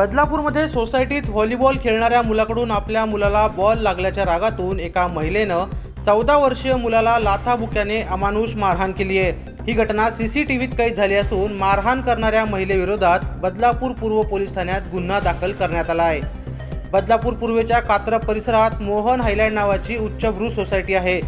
बदलापूरमध्ये सोसायटीत व्हॉलीबॉल खेळणाऱ्या मुलाकडून आपल्या मुलाला बॉल लागल्याच्या रागातून एका महिलेनं चौदा वर्षीय मुलाला लाथाबुक्याने अमानुष मारहाण केली आहे. ही घटना सीसीटीव्हीत कैद झाली असून मारहाण करणाऱ्या महिलेविरोधात बदलापूर पूर्व पोलीस ठाण्यात गुन्हा दाखल करण्यात आला आहे. बदलापूर पूर्वेच्या कात्रप परिसरात मोहन हायलँड नावाची उच्चभ्रू सोसायटी आहे.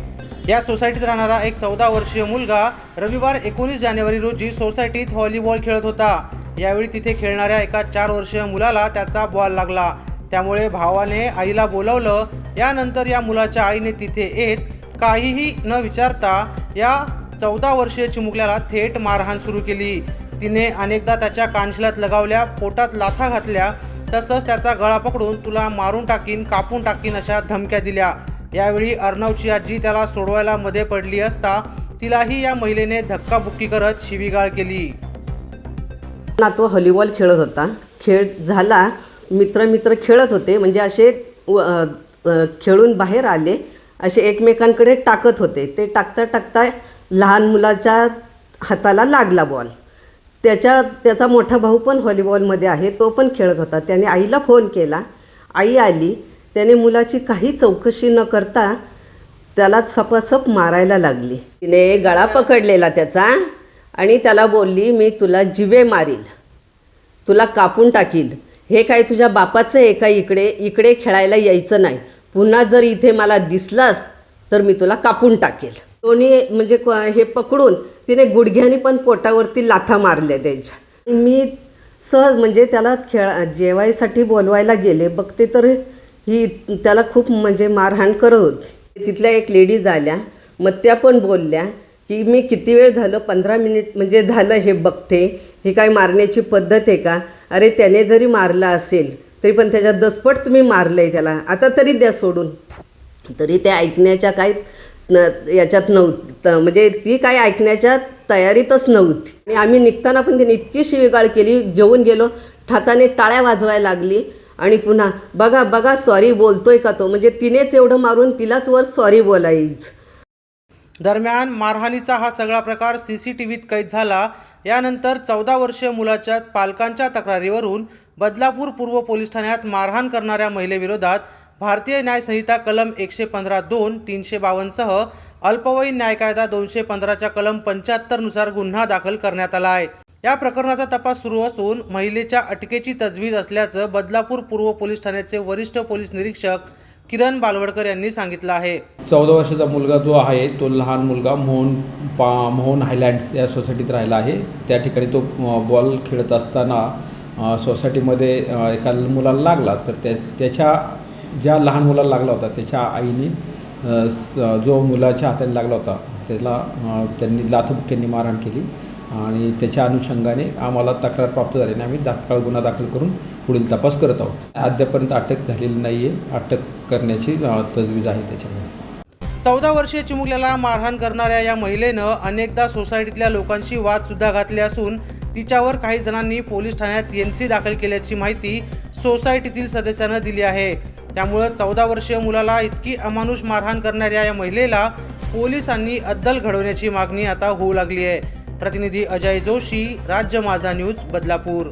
या सोसायटीत राहणारा एक चौदा वर्षीय मुलगा रविवार एकोणीस जानेवारी रोजी सोसायटीत व्हॉलीबॉल खेळत होता. यावेळी तिथे खेळणाऱ्या एका चार वर्षीय मुलाला त्याचा बॉल लागला. त्यामुळे भावाने आईला बोलावलं. यानंतर या मुलाच्या आईने तिथे येत काहीही न विचारता या चौदा वर्षीय चिमुकल्याला थेट मारहाण सुरू केली. तिने अनेकदा त्याच्या कानशिलात लगावल्या पोटात लाथा घातल्या तसंच त्याचा गळा पकडून तुला मारून टाकीन कापून टाकीन अशा धमक्या दिल्या. यावेळी अर्णवची आजी त्याला सोडवायला मध्ये पडली असता तिलाही या महिलेने धक्काबुक्की करत शिवीगाळ केली. नातू हॉलीबॉल खेळत होता. खेळ झाला. मित्र मित्र खेळत होते. म्हणजे असे व- खेळून बाहेर आले. असे एकमेकांकडे टाकत होते. ते टाकता टाकता लहान मुलाच्या हाताला लागला बॉल त्याच्या त्याचा मोठा भाऊ पण व्हॉलीबॉलमध्ये आहे तो पण खेळत होता. त्याने आईला फोन केला. आई आली. त्याने मुलाची काही चौकशी न करता त्याला सपासप मारायला लागली. तिने गळा पकडलेला त्याचा आणि त्याला बोलली मी तुला जिवे मारील. तुला कापून टाकील. हे काय तुझ्या बापाचं आहे का इकडे इकडे खेळायला यायचं नाही? पुन्हा जर इथे मला दिसलास तर मी तुला कापून टाकेल. दोन्ही म्हणजे हे पकडून तिने गुडघ्याने पण पोटावरती लाथा मारल्या त्यांच्या. मी सहज म्हणजे त्याला खेळ जेवायसाठी बोलवायला गेले. बघते तर ही त्याला खूप म्हणजे मारहाण करत होती. तिथल्या एक लेडीज आल्या. मग त्या पण बोलल्या की मी किती वेळ झालं? पंधरा मिनिट म्हणजे झालं हे बघते. हे काय मारण्याची पद्धत आहे का? अरे त्याने जरी मारला असेल तरी पण त्याच्या दसपट तुम्ही मारलं आहे त्याला. आता तरी द्या सोडून. तरी ते ऐकण्याच्या काही न याच्यात नव्हतं. म्हणजे ती काय ऐकण्याच्या तयारीतच नव्हती. आणि आम्ही निघताना पण तिने इतकी शिवीगाळ केली घेऊन गेलो. ठाताने टाळ्या वाजवायला लागली. आणि पुन्हा बघा बघा सॉरी बोलतोय का तो? म्हणजे तिनेच एवढं मारून तिलाच वर सॉरी बोलायच. दरम्यान मारहाणीचा हा सगळा प्रकार सी सी टी व्हीत कैद झाला. यानंतर चौदा वर्षीय मुलाच्या पालकांच्या तक्रारीवरून बदलापूर पूर्व पोलीस ठाण्यात मारहाण करणाऱ्या महिलेविरोधात भारतीय न्यायसंहिता कलम एकशे पंधरा दोन तीनशे बावन्नसह अल्पवयीन न्याय कायदा दोनशे पंधराच्या कलम पंच्याहत्तरनुसार गुन्हा दाखल करण्यात आला आहे. या प्रकरणाचा तपास सुरू असून महिलेच्या अटकेची तजवीज असल्याचं बदलापूर पूर्व पोलीस ठाण्याचे वरिष्ठ पोलीस निरीक्षक किरण बालवडकर यांनी सांगितलं आहे. चौदा वर्षाचा मुलगा जो आहे तो लहान मुलगा मोहन पा मोहन हायलँड्स या सोसायटीत राहिला आहे. त्या ठिकाणी तो बॉल खेळत असताना सोसायटीमध्ये एका मुलाला लागला. तर त्या त्याच्या ज्या लहान मुलाला लागला होता त्याच्या आईने स- जो मुलाच्या हाताने लागला होता त्याला त्यांनी लाथबुक्क्यांनी मारहाण केली आणि त्याच्या अनुषंगाने आम्हाला तक्रार प्राप्त झाली आणि आम्ही तात्काळ गुन्हा दाखल करून पुढील तपास करत आहोत. अद्यापर्यंत अटक झालेली नाही आहे अटक करण्याची तजवीज आहे त्याच्यामुळे चौदा वर्षीय चिमुकल्याला मारहाण करणाऱ्या या महिलेनं अनेकदा सोसायटीतल्या लोकांशी वादसुद्धा घातले असून तिच्यावर काही जणांनी पोलीस ठाण्यात एन सी दाखल केल्याची माहिती सोसायटीतील सदस्यानं दिली आहे. त्यामुळं चौदा वर्षीय मुलाला इतकी अमानुष मारहाण करणाऱ्या या महिलेला पोलिसांनी अद्दल घडवण्याची मागणी आता होऊ लागली आहे. प्रतिनिधी अजय जोशी राज्य माझा न्यूज बदलापूर.